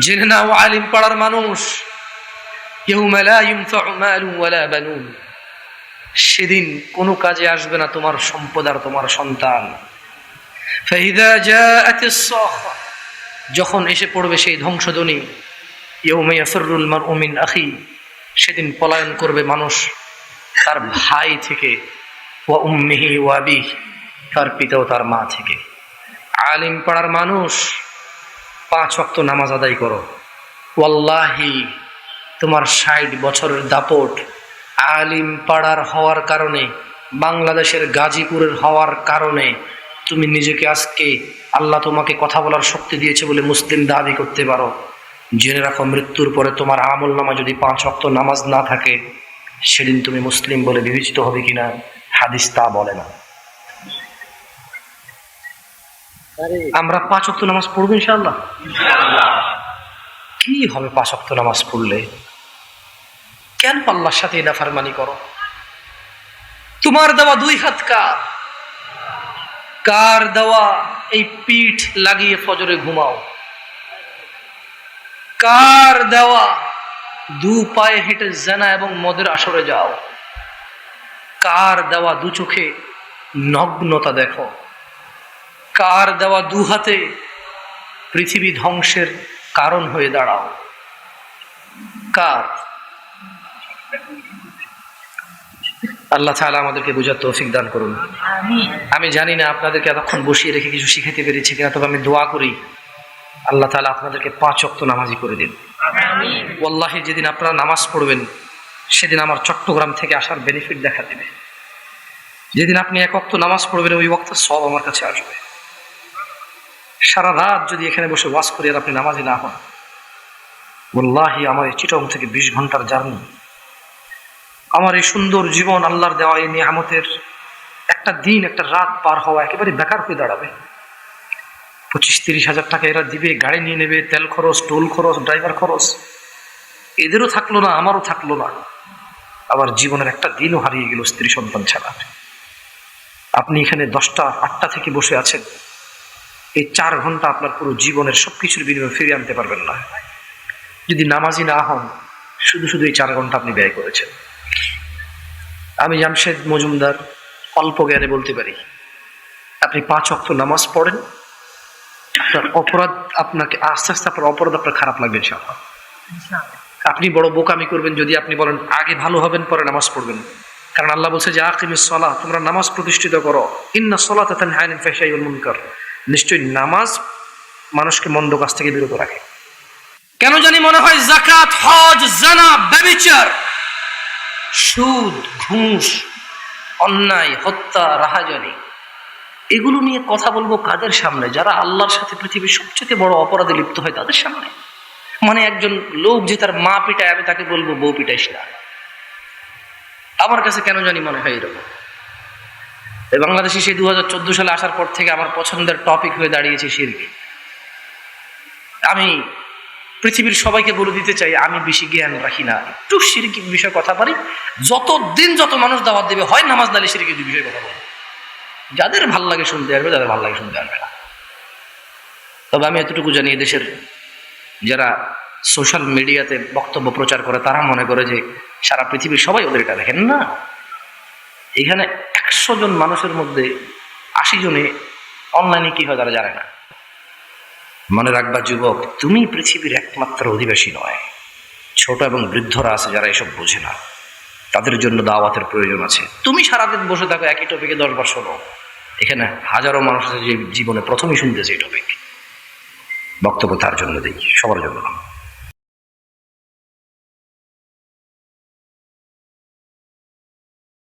জেনে নাও, আলিম পাড়ার মানুষ। সেদিন কোনো কাজে আসবে না তোমার সম্পদ আর তোমার সন্তান। যখন এসে পড়বে সেই ধ্বংসধ্বনি ইয়ৌমাইয়াফরুলমার ওমিন আখি, সেদিন পলায়ন করবে মানুষ তার ভাই থেকে ওয়া উম্মিহি ওয়াবি তার পিতা ও তার মা থেকে। আলিম পাড়ার মানুষ পাঁচ ওয়াক্ত নামাজ আদায় করো। ওয়াল্লাহি, তোমার ষাট বছরের দাপট আলিম পাড়ার হওয়ার কারণে, বাংলাদেশের গাজীপুরের হওয়ার কারণে, তুমি নিজেকে আজকে আল্লাহ তোমাকে কথা বলার শক্তি দিয়েছে বলে মুসলিম দাবি করতে পারো। জেনে রাখো, মৃত্যুর পরে তোমার আমল নামা যদি পাঁচ অক্ত নামাজ না থাকে, সেদিন তুমি মুসলিম বলে বিবেচিত হবে কিনা? হাদিস তা বলে না। আমরা পাঁচ অক্ত নামাজ পড়ব ইনশাল্লাহ কি হবে পাঁচ অক্ত নামাজ পড়লে? কেন আল্লাহর সাথে নাফারমানি করো? তোমার দেওয়া দুই হাত কার? কার দেওয়া এই পিঠ লাগিয়ে ফজরে ঘুমাও? কার দেওয়া দু পায়ে হেঁটে জানা এবং মদের আসরে যাও? কার দেওয়া দু চোখে নগ্নতা দেখো? কার দেওয়া দু হাতে পৃথিবী ধ্বংসের কারণ হয়ে দাঁড়াও। কার? আল্লাহ তাআলা আমাদেরকে বোঝার তৌফিক দান করুন। আমি জানি না আপনাদেরকে এতক্ষণ বসিয়ে রেখে কিছু শিখাতে পেরেছি কিনা তবে আমি দোয়া করি আল্লাহ তাআলা আপনাদেরকে পাঁচ অক্ত নামাজি করে দিন। ওয়াল্লাহি যেদিন আপনারা নামাজ পড়বেন সেদিন আমার চট্টগ্রাম থেকে আসার বেনিফিট দেখা দেবে। যেদিন আপনি এক অক্ত নামাজ পড়বেন ওই ওক্ত সব আমার কাছে আসবে। সারা রাত যদি এখানে বসে ওয়াজ করি আর আপনি নামাজি না হন ওল্লাহি আমার এই চিটং থেকে বিশ ঘণ্টার জার্নি। আমার এই সুন্দর জীবন আল্লাহর দেওয়া এই নিয়ামতের একটা দিন, একটা রাত পার হওয়া একেবারে বেকার হয়ে দাঁড়াবে। পঁচিশ তিরিশ হাজার টাকা এরা দিবে, গাড়ি নিয়ে নেবে, তেল খরচ, টোল খরচ, ড্রাইভার খরচ। এদেরও থাকল না, আমারও থাকল না। আবার জীবনের একটা দিনও হারিয়ে গেল স্ত্রী সন্তান ছাড়া। আপনি এখানে দশটা, আটটা থেকে বসে আছেন। এই চার ঘণ্টা আপনার পুরো জীবনের সব কিছুর বিনিময়ে ফিরিয়ে আনতে পারবেন না। যদি নামাজি না হন, শুধু শুধু এই চার ঘণ্টা আপনি ব্যয় করেছেন। আমি জামশেদ মজুমদার, অল্প জ্ঞানে বলতে পারি, আপনি পাঁচ অক্ত নামাজ পড়েন, আপনার অপরাধ আপনাকে, আস্তে আস্তে আপনার অপরাধ আপনার খারাপ লাগবে ইনশাআল্লাহ। আপনি বড় বোকামি করবেন যদি আপনি বলেন, আগে ভালো হবেন, পরে নামাজ পড়বেন। কারণ আল্লাহ বলছে যে, আকিমিস সলা তোমরা নামাজ প্রতিষ্ঠিত করো। ইন্না সলা তাতান হায়নিন ফেসাইউল মুনকার। নিশ্চয়ই নামাজ মানুষকে মন্দ কাজ থেকে বিরত রাখে। কেন জানি মনে হয় জাকাত হজ, জানা, ব্যবিচার, সুদ, ঘুষ, অন্যায়, হত্যা, রাহাজানি, এগুলো নিয়ে কথা বলব কাদের সামনে? যারা আল্লাহর সাথে পৃথিবীর সবচেয়ে বড় অপরাধে লিপ্ত হয় তাদের সামনে। মানে একজন লোক যে তার মা পিটায়, আমি তাকে বলব বউ পিটাইস না। আমার কাছে কেন জানি মনে হয় এরকম। বাংলাদেশে সেই দু হাজার চোদ্দ সালে আসার পর থেকে আমার পছন্দের টপিক হয়ে দাঁড়িয়েছে শির্ক। আমি পৃথিবীর সবাইকে বলে দিতে চাই, আমি বেশি জ্ঞান রাখি না। একটু সিরিকি বিষয়ে কথা পারি যত দিন যত মানুষ দাওয়াত দেবে, হয় নামাজ নালে সিরিকি বিষয়ে কথা বলে। যাদের ভালো লাগে শুনতে আসবে যাদের ভালো লাগে শুনতে আসবে না। তবে আমি এতটুকু জানি দেশের যারা সোশ্যাল মিডিয়াতে বক্তব্য প্রচার করে, তারা মনে করে যে সারা পৃথিবীর সবাই ওদের এটা দেখেন না। এখানে একশো জন মানুষের মধ্যে আশি জনে অনলাইনে কি হয় তারা জানে না। মনে রাখবা যুবক, তুমি পৃথিবীর একমাত্র অধিবাসী নয়। ছোট এবং বৃদ্ধরা আছে যারা এসব বোঝে না। তাদের জন্য দাওয়াতের প্রয়োজন আছে। তুমি সারাদিন বসে থাকো একই টপিকে দশবার শোনো। এখানে হাজারো মানুষ আছে যে জীবনে প্রথমেই শুনতেছে এই টপিক বক্তব্য তার জন্য দিই, সবার জন্য।